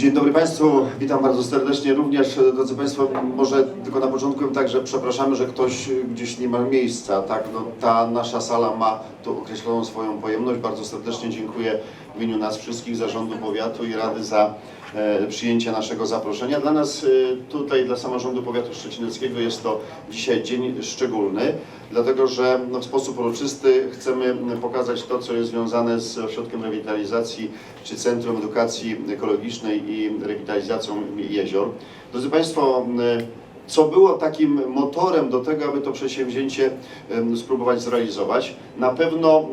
Dzień dobry Państwu, witam bardzo serdecznie również. Drodzy Państwo, może tylko na początku tak, że przepraszamy, że ktoś gdzieś nie ma miejsca. Tak, no, ta nasza sala ma tu określoną swoją pojemność. Bardzo serdecznie dziękuję w imieniu nas wszystkich, Zarządu Powiatu i Rady za e, przyjęcie naszego zaproszenia. Dla nas e, tutaj, dla samorządu powiatu szczecineckiego jest to dzisiaj dzień szczególny, dlatego że no, w sposób uroczysty chcemy pokazać to, co jest związane z ośrodkiem rewitalizacji czy Centrum Edukacji Ekologicznej i rewitalizacją jezior. Drodzy Państwo, co było takim motorem do tego, aby to przedsięwzięcie spróbować zrealizować? Na pewno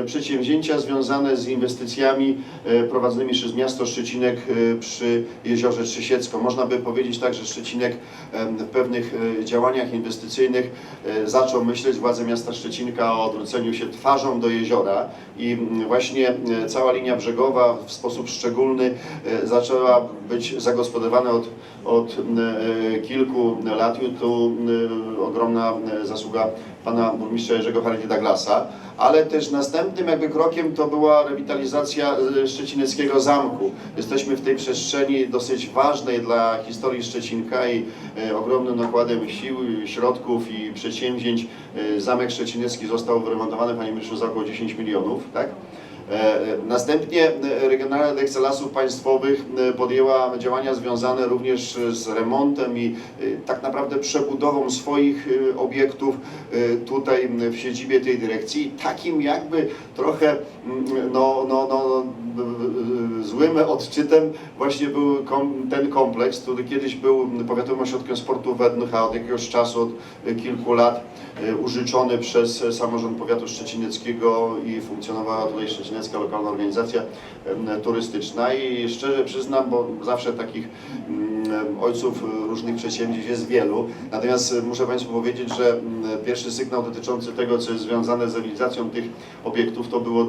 e, przedsięwzięcia związane z inwestycjami e, prowadzonymi przez miasto Szczecinek e, przy jeziorze Trzysiecko. Można by powiedzieć tak, że Szczecinek w pewnych działaniach inwestycyjnych zaczął myśleć władze miasta Szczecinka o odwróceniu się twarzą do jeziora i właśnie cała linia brzegowa w sposób szczególny zaczęła być zagospodarowana od, od kilku lat. Tu ogromna zasługa pana burmistrza Jerzego Hardy Douglasa, ale też następnym jakby krokiem to była rewitalizacja e, szczecineckiego zamku. Jesteśmy w tej przestrzeni dosyć ważnej dla historii Szczecinka i e, ogromnym nakładem sił, środków i przedsięwzięć e, zamek szczecinecki został wyremontowany, panie ministrzu, za około 10 milionów, tak? E, Następnie e, Regionalna Dyrekcja Lasów Państwowych e, podjęła działania związane również z remontem i tak naprawdę przebudową swoich obiektów tutaj w siedzibie tej dyrekcji. Takim jakby trochę mm, no, no, no, b- złym odczytem właśnie był kom, ten kompleks, który kiedyś był powiatowym ośrodkiem sportu w Wednych, a od jakiegoś czasu, od e, kilku lat e, użyczony przez e, samorząd powiatu szczecineckiego i funkcjonowała tutaj szczecinecka lokalna organizacja turystyczna. I szczerze przyznam, bo zawsze takich mm, ojców różnych przedsięwzięć jest wielu, natomiast e, muszę Państwu powiedzieć, że mm, pierwszy sygnał dotyczący tego, co jest związane z realizacją tych obiektów, to było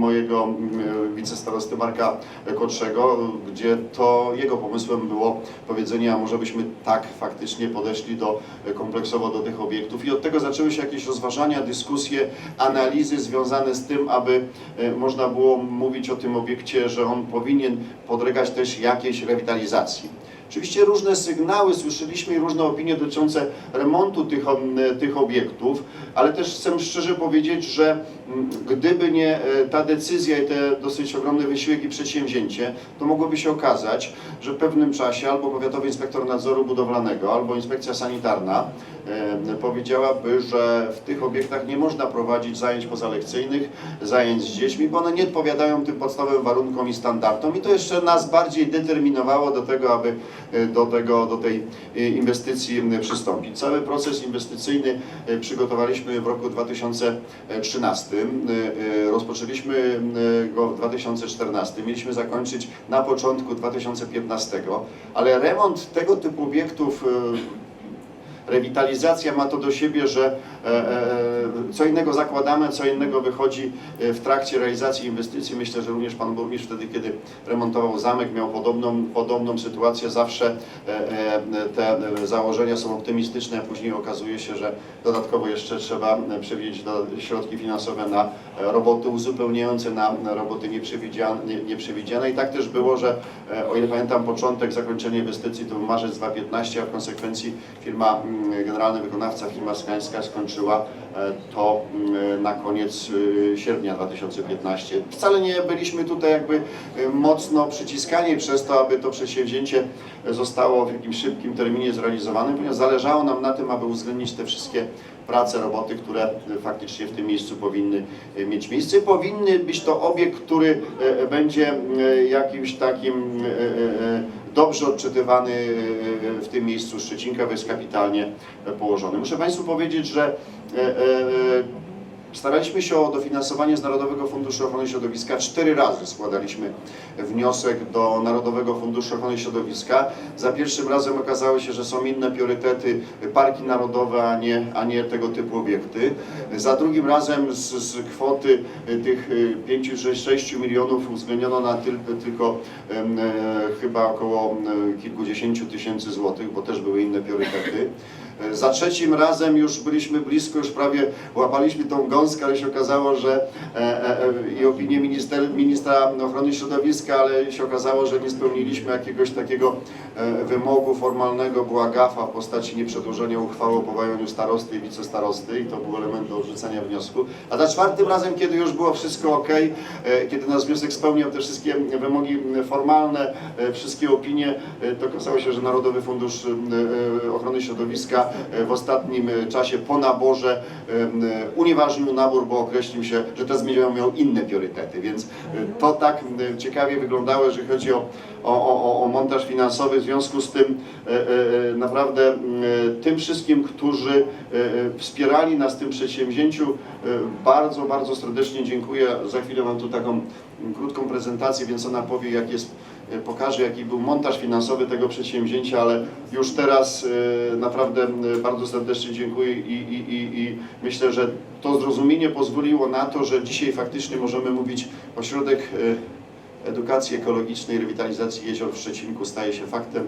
mojego mm, wicestarosty Marka Kotszego, gdzie to jego pomysłem było powiedzenie, a może byśmy tak faktycznie podeszli do, kompleksowo do tych obiektów i od tego zaczęły się jakieś rozważania, dyskusje, analizy związane z tym, aby można było mówić o tym obiekcie, że on powinien podlegać też jakiejś rewitalizacji. Oczywiście różne sygnały słyszeliśmy i różne opinie dotyczące remontu tych, tych obiektów, ale też chcę szczerze powiedzieć, że mm, gdyby nie e, ta decyzja i te dosyć ogromny wysiłek i przedsięwzięcie, to mogłoby się okazać, że w pewnym czasie albo Powiatowy Inspektor Nadzoru Budowlanego, albo Inspekcja Sanitarna powiedziałaby, że w tych obiektach nie można prowadzić zajęć pozalekcyjnych, zajęć z dziećmi, bo one nie odpowiadają tym podstawowym warunkom i standardom i to jeszcze nas bardziej determinowało do tego, aby e, do, tego, do tej e, inwestycji przystąpić. Cały proces inwestycyjny e, przygotowaliśmy w roku 2013. E, e, Rozpoczęliśmy go w 2014. Mieliśmy zakończyć na początku 2015, ale remont tego typu obiektów e, Rewitalizacja ma to do siebie, że co innego zakładamy, co innego wychodzi e, w trakcie realizacji inwestycji. Myślę, że również Pan Burmistrz wtedy, kiedy remontował zamek, miał podobną, podobną sytuację. Zawsze e, e, te założenia są optymistyczne, później okazuje się, że dodatkowo jeszcze trzeba przewidzieć środki finansowe na e, roboty uzupełniające, na roboty nieprzewidziane. nie- nieprzewidziane. I tak też było, że e, o ile pamiętam początek, zakończenie inwestycji to marzec 2015, a w konsekwencji firma mm, generalny wykonawca, firma Skańska skończyła e, to mm, na koniec y, sierpnia 2015. Wcale nie byliśmy tutaj jakby y, mocno przyciskani przez to, aby to przedsięwzięcie zostało w jakimś szybkim terminie zrealizowane, ponieważ zależało nam na tym, aby uwzględnić te wszystkie prace, roboty, które faktycznie w tym miejscu powinny mieć miejsce. Powinny być to obiekt, który będzie jakimś takim dobrze odczytywany y, w tym miejscu Szczecinka, bo jest kapitalnie położony. Muszę Państwu powiedzieć, że y, y, Staraliśmy się o dofinansowanie z Narodowego Funduszu Ochrony Środowiska. Cztery razy składaliśmy wniosek do Narodowego Funduszu Ochrony Środowiska. Za pierwszym razem okazało się, że są inne priorytety, parki narodowe, a nie, a nie tego typu obiekty. Za drugim razem z, z kwoty y, tych 5-6 milionów uwzględniono na tyl, tylko em, e, chyba około kilkudziesięciu tysięcy złotych, bo też były inne priorytety. Za trzecim razem już byliśmy blisko, już prawie łapaliśmy tą Śląsk, ale się okazało, że e, e, i opinię minister, ministra ochrony środowiska, ale się okazało, że nie spełniliśmy jakiegoś takiego e, wymogu formalnego, była gafa w postaci nieprzedłużenia uchwały o powołaniu starosty i wicestarosty i to był element do odrzucenia wniosku. A za czwartym razem, kiedy już było wszystko ok, kiedy nasz wniosek spełniał te wszystkie wymogi formalne, wszystkie opinie, to okazało się, że Narodowy Fundusz Ochrony Środowiska w ostatnim e, czasie po naborze e, e, unieważnił nabór, bo określił się, że te zmiany miał inne priorytety, więc e, to tak e, ciekawie wyglądało, jeżeli chodzi o, o, o, montaż finansowy. W związku z tym e, e, naprawdę e, tym wszystkim, którzy e, e, wspierali nas w tym przedsięwzięciu, e, bardzo, bardzo serdecznie dziękuję. Za chwilę mam tu taką krótką prezentację, więc ona powie, jak jest e, pokaże, jaki był montaż finansowy tego przedsięwzięcia, ale już teraz e, naprawdę e, bardzo serdecznie dziękuję i, i, i, i myślę, że to zrozumienie pozwoliło na to, że dzisiaj faktycznie możemy mówić ośrodek edukacji ekologicznej, rewitalizacji jezior w Szczecinku staje się faktem,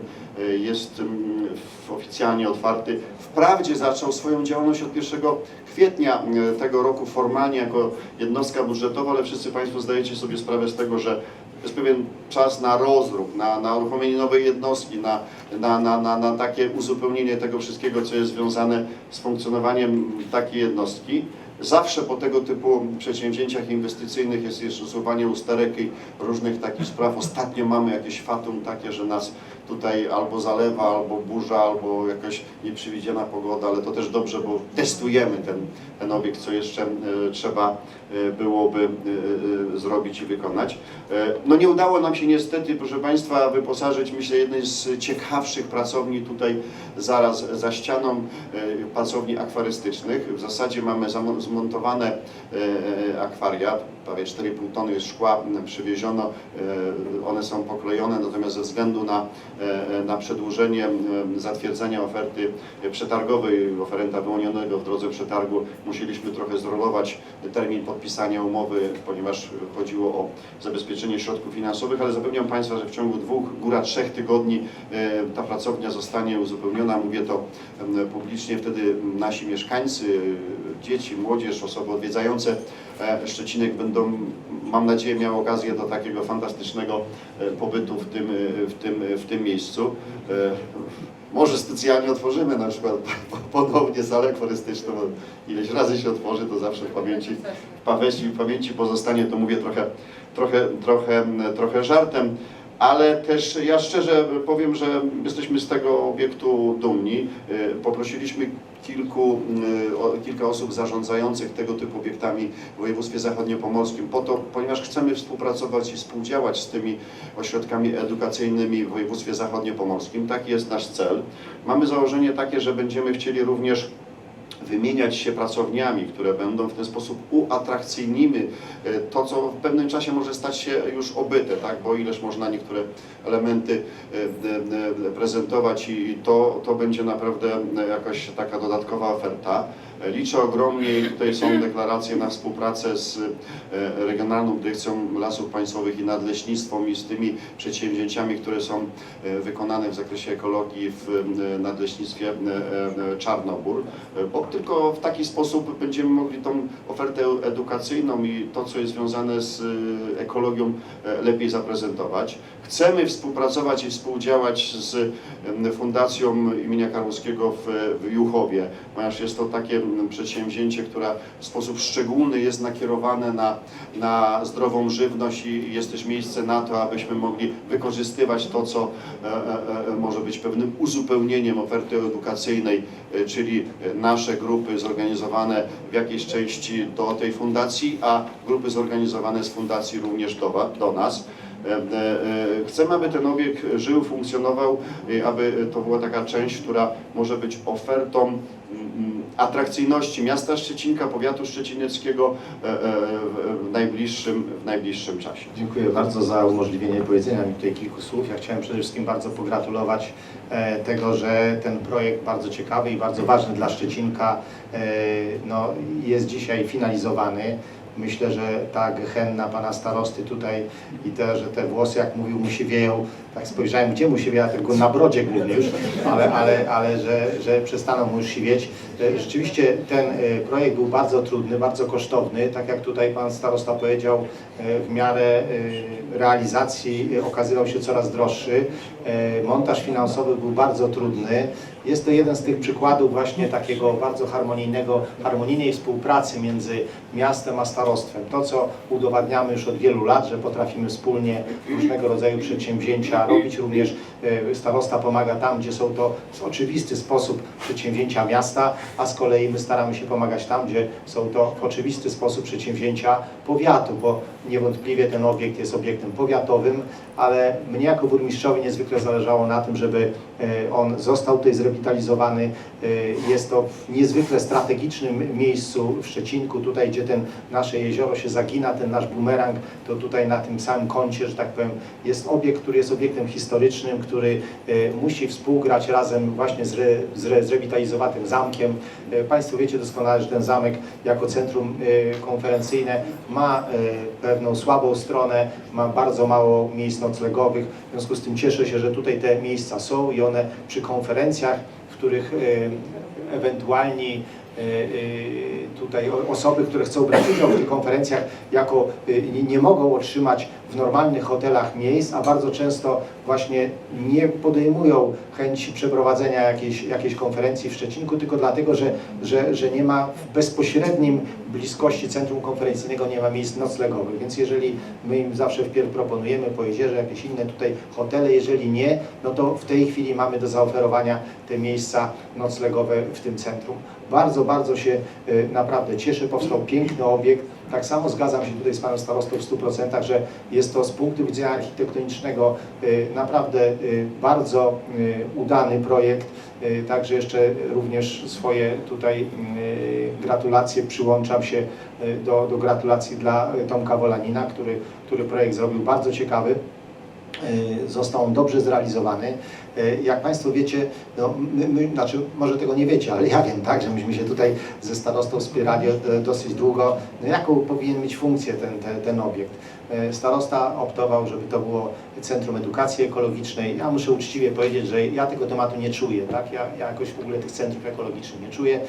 jest mm, oficjalnie otwarty. Wprawdzie zaczął swoją działalność od 1 kwietnia tego roku formalnie jako jednostka budżetowa, ale wszyscy Państwo zdajecie sobie sprawę z tego, że jest pewien czas na rozruch, na, na uruchomienie nowej jednostki, na, na, na, na, na takie uzupełnienie tego wszystkiego, co jest związane z funkcjonowaniem takiej jednostki. Zawsze po tego typu przedsięwzięciach inwestycyjnych jest jeszcze usuwanie usterek i różnych takich spraw. Ostatnio mamy jakieś fatum takie, że nas tutaj albo zalewa, albo burza, albo jakaś nieprzewidziana pogoda, ale to też dobrze, bo testujemy ten, ten obiekt, co jeszcze e, trzeba e, byłoby e, zrobić i wykonać. No nie udało nam się niestety, proszę Państwa, wyposażyć, myślę, jednej z ciekawszych pracowni tutaj zaraz za ścianą pracowni akwarystycznych. W zasadzie mamy zmontowane e, e, akwaria, prawie 4,5 tony jest szkła m, przywieziono, e, one są poklejone, natomiast ze względu na, e, na przedłużenie zatwierdzenia oferty przetargowej, oferenta wyłonionego w drodze przetargu, musieliśmy trochę zrolować termin podpisania umowy, ponieważ chodziło o zabezpieczenie środków finansowych, ale zapewniam Państwa, że w ciągu dwóch, góra trzech tygodni e, ta pracownia zostanie uzupełniona. Mówię to publicznie, wtedy nasi mieszkańcy, e, dzieci, młodzież, osoby odwiedzające e, Szczecinek będą, mam nadzieję, miały okazję do takiego fantastycznego e, pobytu w tym, e, w tym, w tym miejscu. Może specjalnie otworzymy na przykład ponownie salę akwarystyczną. Ileś razy się otworzy, to zawsze w pamięci, w pamięci, w pamięci pozostanie, to mówię trochę, trochę, trochę, trochę żartem. Ale też ja szczerze powiem, że jesteśmy z tego obiektu dumni. Y, Poprosiliśmy kilku, y, kilka osób zarządzających tego typu obiektami w województwie zachodniopomorskim po to, ponieważ chcemy współpracować i współdziałać z tymi ośrodkami edukacyjnymi w województwie zachodniopomorskim. Taki jest nasz cel. Mamy założenie takie, że będziemy chcieli również wymieniać się pracowniami, które będą w ten sposób uatrakcyjnimy e, to, co w pewnym czasie może stać się już obyte, tak? bo ileż można niektóre elementy e, e, prezentować i to, to będzie naprawdę jakaś taka dodatkowa oferta. Liczę ogromnie i tutaj są deklaracje na współpracę z e, Regionalną Dyrekcją Lasów Państwowych i Nadleśnictwem i z tymi przedsięwzięciami, które są e, wykonane w zakresie ekologii w e, Nadleśnictwie Czarnobór, bo tylko w taki sposób będziemy mogli tą ofertę edukacyjną i to, co jest związane z ekologią lepiej zaprezentować. Chcemy współpracować i współdziałać z Fundacją imienia Karłowskiego w, Juchowie, ponieważ jest to takie przedsięwzięcie, które w sposób szczególny jest nakierowane na, na zdrową żywność i jest też miejsce na to, abyśmy mogli wykorzystywać to, co e, e, e, może być pewnym uzupełnieniem oferty edukacyjnej, czyli nasze grupy zorganizowane w jakiejś części do tej fundacji, a grupy zorganizowane z fundacji również do, do nas. Chcemy, aby ten obiekt żył, funkcjonował, aby to była taka część, która może być ofertą atrakcyjności miasta Szczecinka, powiatu szczecineckiego e, e, w- najbliższym, w najbliższym czasie. Dziękuję bardzo za umożliwienie powiedzenia mi tutaj kilku słów. Ja chciałem przede wszystkim bardzo pogratulować e, tego, że ten projekt bardzo ciekawy i bardzo ważny dla Szczecinka no, jest dzisiaj finalizowany. Myślę, że ta gehenna pana starosty tutaj i te, że te włosy, jak mówił, mu się wieją, tak spojrzałem, gdzie mu się wieja, tylko na brodzie głównie już, ale, ale, ale że, że przestaną mu już siwieć. E, Rzeczywiście ten e, projekt był bardzo trudny, bardzo kosztowny, tak jak tutaj pan starosta powiedział, e, w miarę realizacji okazywał się coraz droższy. Montaż finansowy był bardzo trudny. Jest to jeden z tych przykładów właśnie takiego bardzo harmonijnego, harmonijnej współpracy między miastem a starostwem. To, co udowadniamy już od wielu lat, że potrafimy wspólnie różnego rodzaju przedsięwzięcia robić. Również starosta pomaga tam, gdzie są to w oczywisty sposób przedsięwzięcia miasta, a z kolei my staramy się pomagać tam, gdzie są to w oczywisty sposób przedsięwzięcia powiatu, bo niewątpliwie ten obiekt jest obiektem powiatowym, ale mnie jako burmistrzowi niezwykle zależało na tym, żeby e, on został tutaj zrewitalizowany. E, Jest to w niezwykle strategicznym miejscu w Szczecinku, tutaj gdzie ten nasze jezioro się zagina, ten nasz bumerang, to tutaj na tym samym kącie, że tak powiem, jest obiekt, który jest obiektem historycznym, który e, musi współgrać razem właśnie z, re, z re, zrewitalizowanym zamkiem. E, Państwo wiecie doskonale, że ten zamek jako centrum e, konferencyjne ma pewną słabą stronę, ma bardzo mało miejsc noclegowych, w związku z tym cieszę się, że tutaj te miejsca są i one przy konferencjach, w których ewentualni tutaj osoby, które chcą brać udział w tych konferencjach, jako nie mogą otrzymać normalnych hotelach miejsc, a bardzo często właśnie nie podejmują chęci przeprowadzenia jakiejś, jakiejś konferencji w Szczecinku, tylko dlatego, że, że, że nie ma w bezpośrednim bliskości centrum konferencyjnego nie ma miejsc noclegowych. Więc jeżeli my im zawsze wpierw proponujemy po jeziorze jakieś inne tutaj hotele, jeżeli nie, no to w tej chwili mamy do zaoferowania te miejsca noclegowe w tym centrum. Bardzo, bardzo się y, naprawdę cieszę, powstał piękny obiekt. Tak samo zgadzam się tutaj z Panem Starostą w 100%, że jest to z punktu widzenia architektonicznego y, naprawdę y, bardzo y, udany projekt. Także jeszcze również swoje tutaj gratulacje przyłączam się do, do gratulacji dla Tomka Wolanina, który, który projekt zrobił bardzo ciekawy. Został on dobrze zrealizowany. Y, Jak Państwo wiecie, no, my, my, znaczy może tego nie wiecie, ale ja wiem, tak, że myśmy się tutaj ze starostą wspierali e, dosyć długo. No, jaką powinien mieć funkcję ten, ten, ten obiekt? E, Starosta optował, żeby to było Centrum Edukacji Ekologicznej. Ja muszę uczciwie powiedzieć, że ja tego tematu nie czuję, tak? Ja, ja jakoś w ogóle tych centrów ekologicznych nie czuję,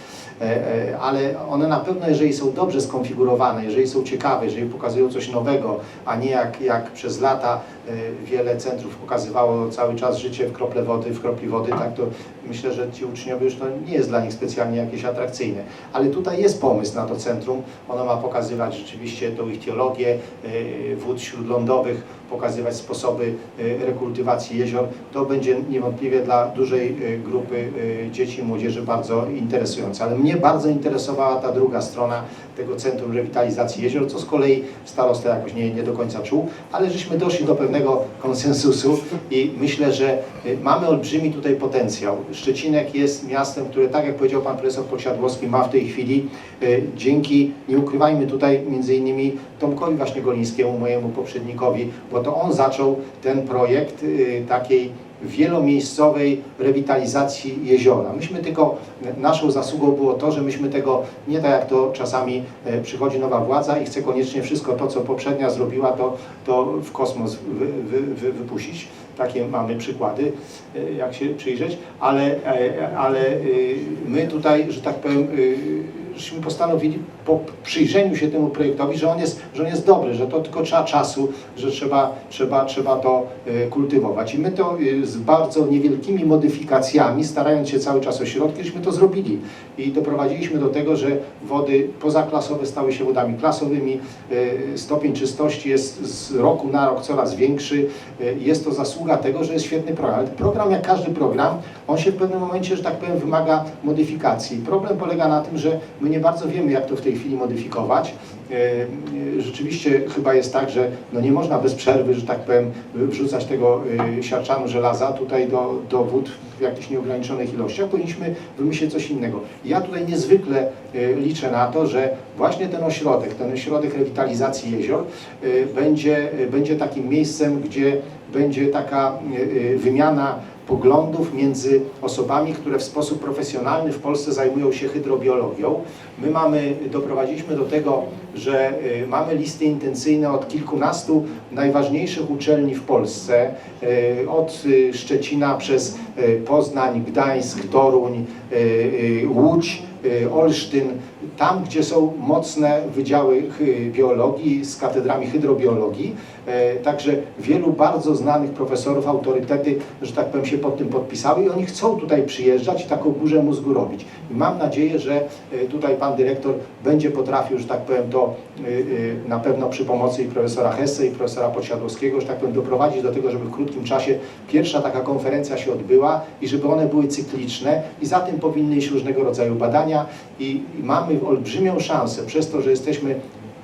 e, e, ale one na pewno, jeżeli są dobrze skonfigurowane, jeżeli są ciekawe, jeżeli pokazują coś nowego, a nie jak, jak przez lata e, wiele centrów pokazywało cały czas życie w krople wody, w kropli wody, tak to myślę, że ci uczniowie już to nie jest dla nich specjalnie jakieś atrakcyjne. Ale tutaj jest pomysł na to centrum. Ono ma pokazywać rzeczywiście tą ich teologię e, wód śródlądowych, pokazywać sposoby e, rekultywacji jezior. To będzie niewątpliwie dla dużej e, grupy e, dzieci i młodzieży bardzo interesujące. Ale mnie bardzo interesowała ta druga strona tego Centrum Rewitalizacji Jezior, co z kolei starosta jakoś nie, nie do końca czuł, ale żeśmy doszli do pewnego konsensusu i myślę, że y, mamy olbrzymi tutaj potencjał. Szczecinek jest miastem, które, tak jak powiedział pan profesor Posiadłowski, ma w tej chwili y, dzięki, nie ukrywajmy tutaj między innymi Tomkowi właśnie Golińskiemu, mojemu poprzednikowi, bo to on zaczął ten projekt y, takiej wielomiejscowej rewitalizacji jeziora. Myśmy tylko, naszą zasługą było to, że myśmy tego, nie tak jak to czasami e, przychodzi nowa władza i chce koniecznie wszystko to, co poprzednia zrobiła, to, to w kosmos wy, wy, wy, wypuścić. Takie mamy przykłady, e, jak się przyjrzeć, ale, e, ale y, my tutaj, że tak powiem, y, żeśmy postanowili po przyjrzeniu się temu projektowi, że on jest, że on jest dobry, że to tylko trzeba czasu, że trzeba, trzeba, trzeba to e, kultywować. I my to e, z bardzo niewielkimi modyfikacjami, starając się cały czas o środki, żeśmy to zrobili. I doprowadziliśmy do tego, że wody pozaklasowe stały się wodami klasowymi. E, Stopień czystości jest z roku na rok coraz większy. Jest to zasługa tego, że jest świetny program. Program, jak każdy program, on się w pewnym momencie, że tak powiem, wymaga modyfikacji. Problem polega na tym, że my nie bardzo wiemy, jak to w tej chwili modyfikować. E, e, Rzeczywiście chyba jest tak, że no nie można bez przerwy, że tak powiem, wrzucać tego e, siarczanu żelaza tutaj do, do wód w jakichś nieograniczonych ilościach. Powinniśmy wymyślić coś innego. Ja tutaj niezwykle liczę na to, że właśnie ten ośrodek, ten ośrodek rewitalizacji jezior będzie, będzie takim miejscem, gdzie będzie taka wymiana poglądów między osobami, które w sposób profesjonalny w Polsce zajmują się hydrobiologią. My mamy, doprowadziliśmy do tego że y, mamy listy intencyjne od kilkunastu najważniejszych uczelni w Polsce, y, od y, Szczecina przez Poznań, Gdańsk, Toruń, Łódź, Olsztyn, tam gdzie są mocne wydziały hy- biologii z katedrami hydrobiologii. E, Także wielu bardzo znanych profesorów, autorytety, że tak powiem, się pod tym podpisały i oni chcą tutaj przyjeżdżać i taką burzę mózgu robić. I mam nadzieję, że e, tutaj pan dyrektor będzie potrafił, że tak powiem, to e, e, na pewno przy pomocy i profesora Hesse i profesora Podsiadłowskiego, że tak powiem, doprowadzić do tego, żeby w krótkim czasie pierwsza taka konferencja się odbyła i żeby one były cykliczne i za tym powinny iść różnego rodzaju badania i, i mamy olbrzymią szansę przez to, że jesteśmy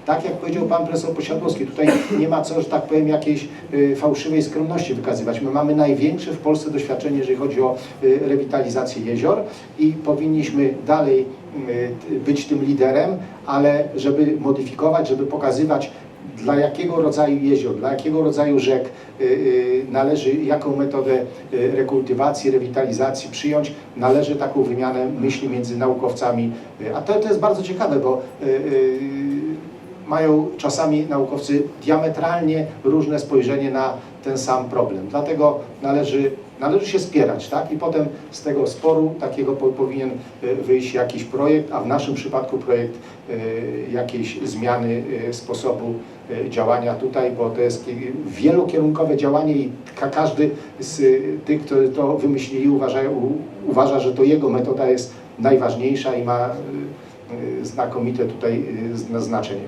tak jak powiedział pan profesor Posiadłowski, tutaj nie ma co, że tak powiem, jakiejś y, fałszywej skromności wykazywać. My mamy największe w Polsce doświadczenie, jeżeli chodzi o y, rewitalizację jezior i powinniśmy dalej y, być tym liderem, ale żeby modyfikować, żeby pokazywać dla jakiego rodzaju jezior, dla jakiego rodzaju rzek należy, jaką metodę rekultywacji, rewitalizacji przyjąć, należy taką wymianę myśli między naukowcami. A to, to jest bardzo ciekawe, bo mają czasami naukowcy diametralnie różne spojrzenie na ten sam problem. Dlatego należy, należy się spierać, tak? I potem z tego sporu takiego po, powinien y, wyjść jakiś projekt, a w naszym przypadku projekt y, jakiejś zmiany y, sposobu y, działania tutaj, bo to jest ki- wielokierunkowe działanie i ka każdy z tych, którzy to wymyślili, uważają, u, uważa, że to jego metoda jest najważniejsza i ma znakomite tutaj zna- znaczenie.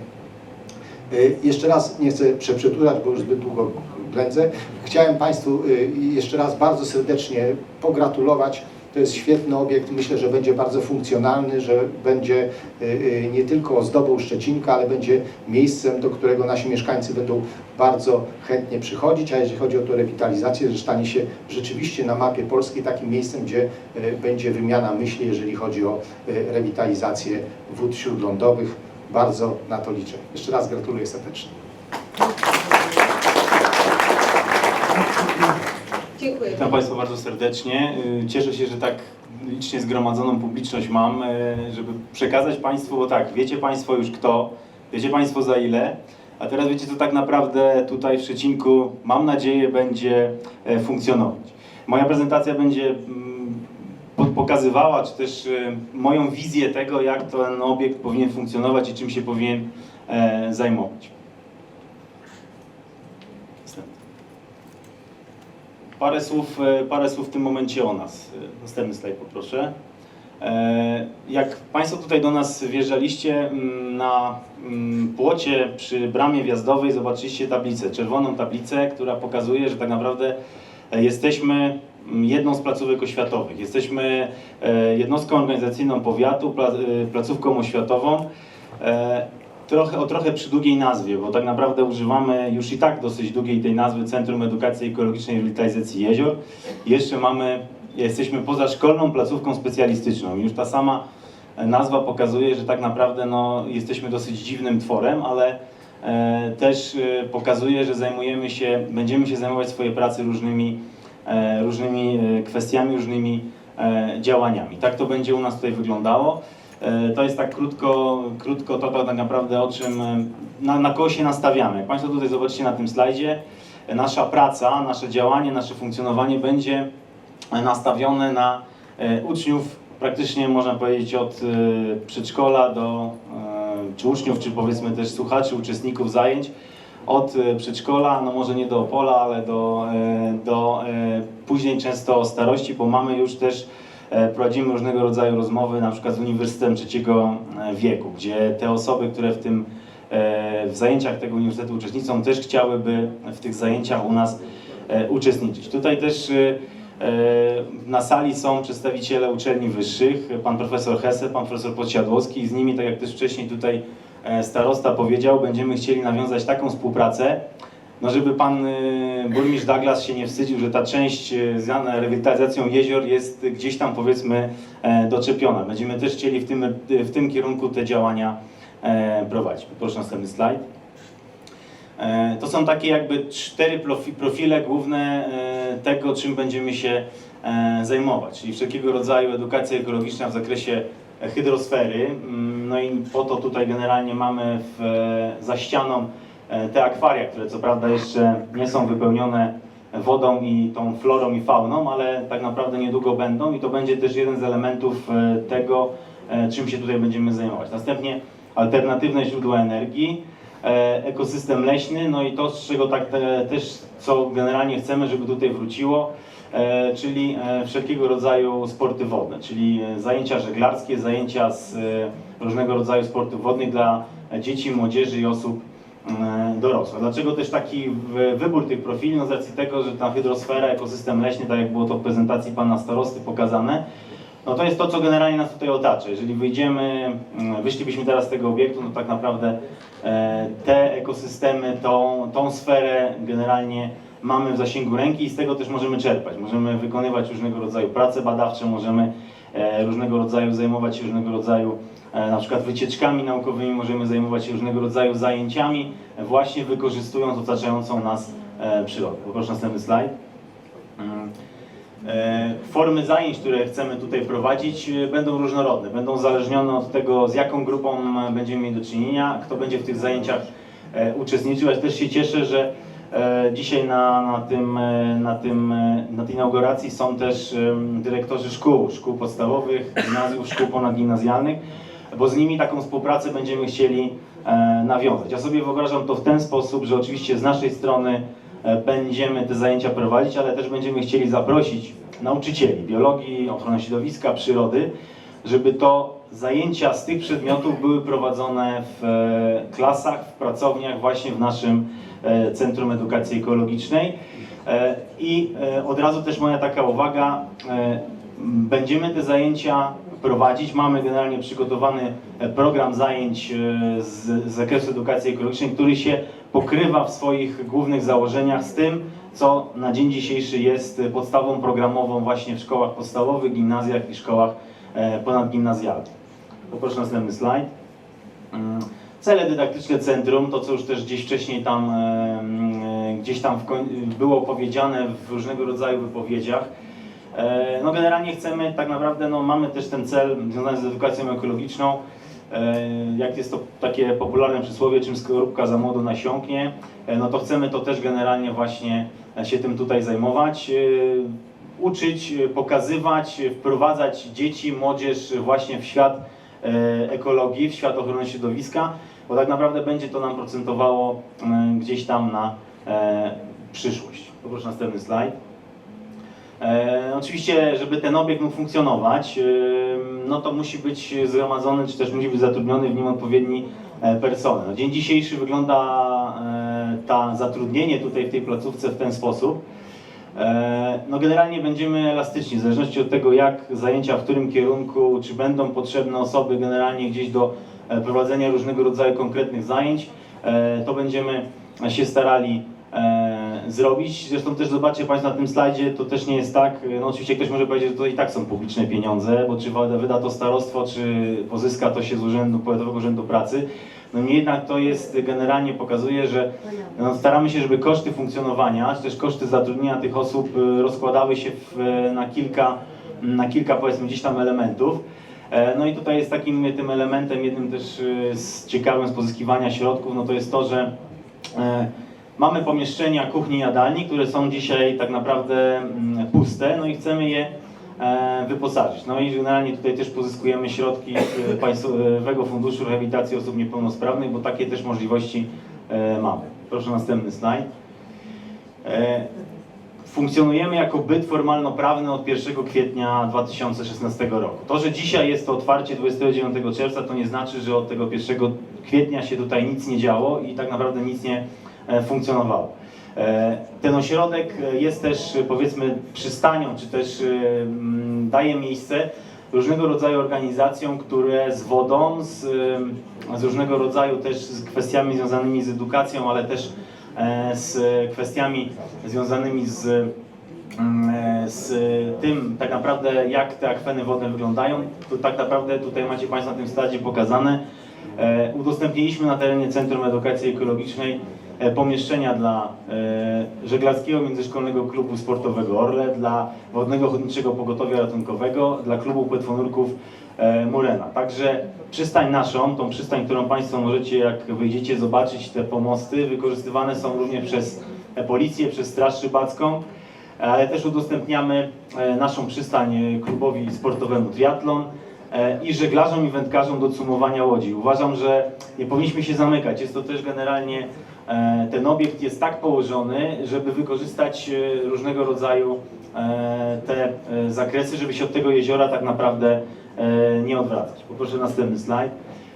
Y, Jeszcze raz nie chcę przeprzedłużać, bo już zbyt długo ględzę. Chciałem Państwu y, jeszcze raz bardzo serdecznie pogratulować. To jest świetny obiekt. Myślę, że będzie bardzo funkcjonalny, że będzie y, nie tylko ozdobą Szczecinka, ale będzie miejscem, do którego nasi mieszkańcy będą bardzo chętnie przychodzić, a jeżeli chodzi o tę rewitalizację, że stanie się rzeczywiście na mapie Polski takim miejscem, gdzie będzie wymiana myśli, jeżeli chodzi o rewitalizację wód śródlądowych. Bardzo na to liczę. Jeszcze raz gratuluję serdecznie. Dziękuję. Witam Państwa bardzo serdecznie. Y, Cieszę się, że tak licznie zgromadzoną publiczność mam, y, żeby przekazać Państwu, bo tak, wiecie Państwo już kto, wiecie Państwo za ile, a teraz wiecie co tak naprawdę tutaj w Szczecinku, mam nadzieję, będzie e, funkcjonować. Moja prezentacja będzie mm, pokazywała, czy też y, moją wizję tego, jak ten obiekt powinien funkcjonować i czym się powinien e, zajmować. Parę słów, e, parę słów w tym momencie o nas. Następny slajd poproszę. E, Jak Państwo tutaj do nas wjeżdżaliście mm, na mm, płocie przy bramie wjazdowej zobaczyliście tablicę, czerwoną tablicę, która pokazuje, że tak naprawdę jesteśmy jedną z placówek oświatowych. Jesteśmy e, jednostką organizacyjną powiatu, e, placówką oświatową. E, Trochę, o trochę przy długiej nazwie, bo tak naprawdę używamy już i tak dosyć długiej tej nazwy Centrum Edukacji Ekologicznej i Rewitalizacji Jezior. Jeszcze mamy, jesteśmy pozaszkolną placówką specjalistyczną. Już ta sama nazwa pokazuje, że tak naprawdę no, jesteśmy dosyć dziwnym tworem, ale e, też e, pokazuje, że zajmujemy się, będziemy się zajmować w swojej pracy różnymi, różnymi e, kwestiami, różnymi e, działaniami. Tak to będzie u nas tutaj wyglądało. E, To jest tak krótko, krótko to tak naprawdę o czym, e, na, na kogo się nastawiamy. Jak Państwo tutaj zobaczycie na tym slajdzie, e, nasza praca, nasze działanie, nasze funkcjonowanie będzie e, nastawione na e, uczniów praktycznie można powiedzieć od e, przedszkola do, e, czy uczniów, czy powiedzmy też słuchaczy, uczestników zajęć, od e, przedszkola, no może nie do Opola, ale do, e, do e, później często starości, bo mamy już też prowadzimy różnego rodzaju rozmowy, na przykład z Uniwersytetem Trzeciego Wieku, gdzie te osoby, które w tym w zajęciach tego uniwersytetu uczestniczą, też chciałyby w tych zajęciach u nas uczestniczyć. Tutaj też na sali są przedstawiciele uczelni wyższych, pan profesor Hesse, pan profesor Podsiadłowski i z nimi, tak jak też wcześniej tutaj starosta powiedział, będziemy chcieli nawiązać taką współpracę, no żeby pan y, burmistrz Douglas się nie wstydził, że ta część y, związana rewitalizacją jezior jest gdzieś tam powiedzmy e, doczepiona. Będziemy też chcieli w tym, w tym kierunku te działania e, prowadzić. Proszę następny slajd. E, To są takie jakby cztery profi- profile główne e, tego, czym będziemy się e, zajmować, czyli wszelkiego rodzaju edukacja ekologiczna w zakresie hydrosfery. Mm, No i po to tutaj generalnie mamy w, za ścianą e, te akwaria, które co prawda jeszcze nie są wypełnione wodą i tą florą i fauną, ale tak naprawdę niedługo będą i to będzie też jeden z elementów e, tego, e, czym się tutaj będziemy zajmować. Następnie alternatywne źródła energii, ekosystem leśny, no i to, z czego tak te, też, co generalnie chcemy, żeby tutaj wróciło, e, czyli e, wszelkiego rodzaju sporty wodne, czyli e, zajęcia żeglarskie, zajęcia z e, różnego rodzaju sportów wodnych dla dzieci, młodzieży i osób e, dorosłych. Dlaczego też taki wybór tych profili? No z racji tego, że ta hydrosfera, ekosystem leśny, tak jak było to w prezentacji pana starosty pokazane, no to jest to, co generalnie nas tutaj otacza. Jeżeli wyjdziemy, mm, wyszlibyśmy teraz z tego obiektu, no tak naprawdę e, te ekosystemy, tą, tą sferę generalnie mamy w zasięgu ręki i z tego też możemy czerpać. Możemy wykonywać różnego rodzaju prace badawcze, możemy e, różnego rodzaju zajmować się różnego rodzaju e, na przykład wycieczkami naukowymi, możemy zajmować się różnego rodzaju zajęciami, właśnie wykorzystując otaczającą nas przyrodę. Poproszę następny slajd. E, Formy zajęć, które chcemy tutaj prowadzić, e, będą różnorodne, będą uzależnione od tego, z jaką grupą będziemy mieli do czynienia, kto będzie w tych zajęciach e, uczestniczył. Ja też się cieszę, że dzisiaj na, na, tym, na, tym, na tej inauguracji są też dyrektorzy szkół, szkół podstawowych, gimnazjów, szkół ponadgimnazjalnych, bo z nimi taką współpracę będziemy chcieli nawiązać. Ja sobie wyobrażam to w ten sposób, że oczywiście z naszej strony będziemy te zajęcia prowadzić, ale też będziemy chcieli zaprosić nauczycieli biologii, ochrony środowiska, przyrody, żeby to zajęcia z tych przedmiotów były prowadzone w e, klasach, w pracowniach, właśnie w naszym e, Centrum Edukacji Ekologicznej. E, I e, od razu też moja taka uwaga, e, będziemy te zajęcia prowadzić. Mamy generalnie przygotowany e, program zajęć e, z, zakresu edukacji ekologicznej, który się pokrywa w swoich głównych założeniach z tym, co na dzień dzisiejszy jest e, podstawą programową właśnie w szkołach podstawowych, gimnazjach i szkołach ponadgimnazjalnych. Poproszę następny slajd. Mm, Cele dydaktyczne centrum, to co już też gdzieś wcześniej tam, gdzieś tam było powiedziane w różnego rodzaju wypowiedziach. E, No generalnie chcemy, tak naprawdę no, mamy też ten cel związany z edukacją ekologiczną. E, Jak jest to takie popularne przysłowie, czym skorupka za młodo nasiąknie, e, no to chcemy to też generalnie właśnie się tym tutaj zajmować. Uczyć, pokazywać, wprowadzać dzieci, młodzież właśnie w świat ekologii, w świat ochrony środowiska, bo tak naprawdę będzie to nam procentowało gdzieś tam na przyszłość. Poproszę następny slajd. E, oczywiście, żeby ten obiekt mógł funkcjonować, e, no to musi być zgromadzony, czy też musi być zatrudniony w nim odpowiedni e, personel. Dzień dzisiejszy wygląda ta zatrudnienie tutaj w tej placówce w ten sposób. No generalnie będziemy elastyczni, w zależności od tego jak zajęcia, w którym kierunku, czy będą potrzebne osoby generalnie gdzieś do prowadzenia różnego rodzaju konkretnych zajęć, to będziemy się starali e, zrobić. Zresztą też zobaczcie Państwo na tym slajdzie, to też nie jest tak, no oczywiście ktoś może powiedzieć, że to i tak są publiczne pieniądze, bo czy wyda- to starostwo, czy pozyska to się z urzędu, Powiatowego Urzędu Pracy. No niemniej jednak to jest, generalnie pokazuje, że no, staramy się, żeby koszty funkcjonowania, czy też koszty zatrudnienia tych osób y, rozkładały się w, na kilka, na kilka powiedzmy gdzieś tam elementów. E, No i tutaj jest takim tym elementem, jednym też z ciekawym z pozyskiwania środków, no to jest to, że e, mamy pomieszczenia kuchni i jadalni, które są dzisiaj tak naprawdę mm, puste, no i chcemy je e, wyposażyć. No i generalnie tutaj też pozyskujemy środki z Państwowego Funduszu Rehabilitacji Osób Niepełnosprawnych, bo takie też możliwości e, mamy. Proszę następny slajd. E, Funkcjonujemy jako byt formalno-prawny od 1 kwietnia 2016 roku. To, że dzisiaj jest to otwarcie 29 czerwca, to nie znaczy, że od tego 1 kwietnia się tutaj nic nie działo i tak naprawdę nic nie e, funkcjonowało. E, Ten ośrodek e, jest też e, powiedzmy przystanią, czy też e, mm, daje miejsce różnego rodzaju organizacjom, które z wodą, z, e, z różnego rodzaju też z kwestiami związanymi z edukacją, ale też e, z kwestiami związanymi z, mm, e, z tym tak naprawdę jak te akweny wodne wyglądają. To tak naprawdę tutaj macie Państwo na tym slajdzie pokazane. E, Udostępniliśmy na terenie Centrum Edukacji Ekologicznej e, pomieszczenia dla e, żeglarskiego międzyszkolnego klubu sportowego Orle, dla Wodnego Ochotniczego Pogotowia Ratunkowego, dla klubu płetwonurków e, Murena. Także przystań naszą, tą przystań, którą Państwo możecie jak wyjdziecie zobaczyć, te pomosty wykorzystywane są również przez e, policję, przez Straż Rybacką, ale też udostępniamy e, naszą przystań e, klubowi sportowemu triatlon e, i żeglarzom i wędkarzom do cumowania łodzi. Uważam, że nie powinniśmy się zamykać. Jest to też generalnie, e, ten obiekt jest tak położony, żeby wykorzystać e, różnego rodzaju e, te e, zakresy, żeby się od tego jeziora tak naprawdę e, nie odwracać. Poproszę następny slajd.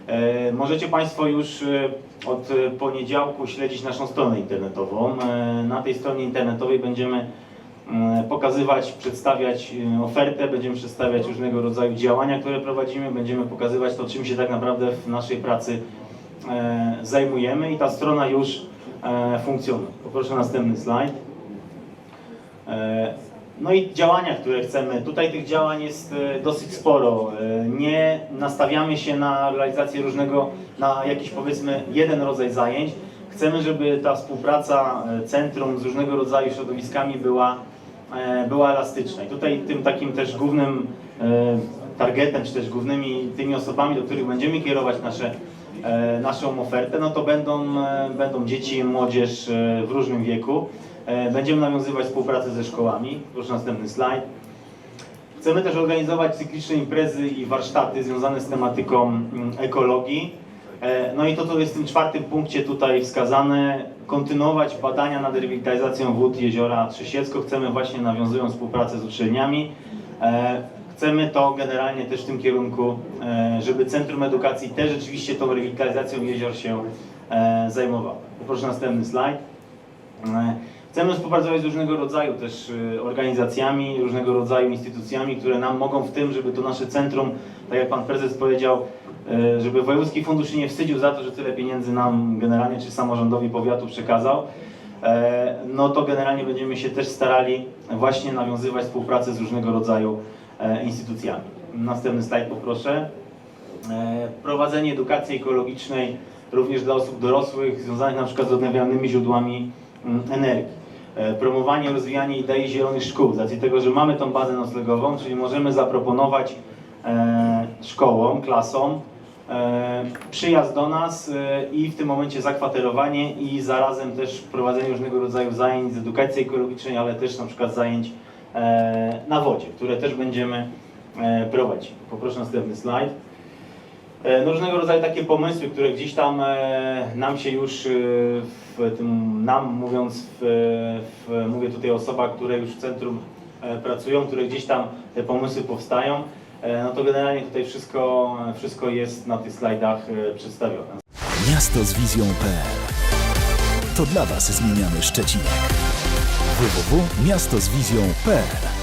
E, Możecie Państwo już e, od e, poniedziałku śledzić naszą stronę internetową. E, Na tej stronie internetowej będziemy e, pokazywać, przedstawiać e, ofertę, będziemy przedstawiać różnego rodzaju działania, które prowadzimy, będziemy pokazywać to, czym się tak naprawdę w naszej pracy e, zajmujemy i ta strona już e, funkcjonuje. Poproszę następny slajd. E, No i działania, które chcemy. Tutaj tych działań jest e, dosyć sporo. E, Nie nastawiamy się na realizację różnego, na jakiś powiedzmy jeden rodzaj zajęć. Chcemy, żeby ta współpraca e, centrum z różnego rodzaju środowiskami była, e, była elastyczna. I tutaj tym takim też głównym e, targetem, czy też głównymi tymi osobami, do których będziemy kierować nasze, e, naszą ofertę, no to będą, e, będą dzieci, młodzież e, w różnym wieku. E, Będziemy nawiązywać współpracę ze szkołami. Proszę następny slajd. Chcemy też organizować cykliczne imprezy i warsztaty związane z tematyką mm, ekologii. E, No i to, co jest w tym czwartym punkcie tutaj wskazane, kontynuować badania nad rewitalizacją wód jeziora Trzesiecko. Chcemy właśnie nawiązując współpracę z uczelniami. Chcemy to generalnie też w tym kierunku, e, żeby Centrum Edukacji też rzeczywiście tą rewitalizacją jezior się e, zajmowało. Poproszę następny slajd. E, Chcemy współpracować z różnego rodzaju też organizacjami, różnego rodzaju instytucjami, które nam mogą w tym, żeby to nasze centrum, tak jak Pan Prezes powiedział, żeby Wojewódzki Fundusz się nie wstydził za to, że tyle pieniędzy nam generalnie czy samorządowi powiatu przekazał. No to generalnie będziemy się też starali właśnie nawiązywać współpracę z różnego rodzaju instytucjami. Następny slajd poproszę. E, Prowadzenie edukacji ekologicznej również dla osób dorosłych związanych na przykład z odnawialnymi źródłami energii. E, Promowanie, rozwijanie idei zielonych szkół, z racji tego, że mamy tą bazę noclegową, czyli możemy zaproponować e, szkołom, klasom e, przyjazd do nas e, i w tym momencie zakwaterowanie i zarazem też prowadzenie różnego rodzaju zajęć z edukacji ekologicznej, ale też na przykład zajęć e, na wodzie, które też będziemy e, prowadzić. Poproszę następny slajd. E, No, różnego rodzaju takie pomysły, które gdzieś tam e, nam się już e, w tym, nam mówiąc, w, w, mówię tutaj o osobach, które już w centrum e, pracują, które gdzieś tam te pomysły powstają, e, no to generalnie tutaj wszystko, wszystko jest na tych slajdach e, przedstawione. Miasto z wizją.pl To dla Was zmieniamy Szczecinek. www.miastozwizją.pl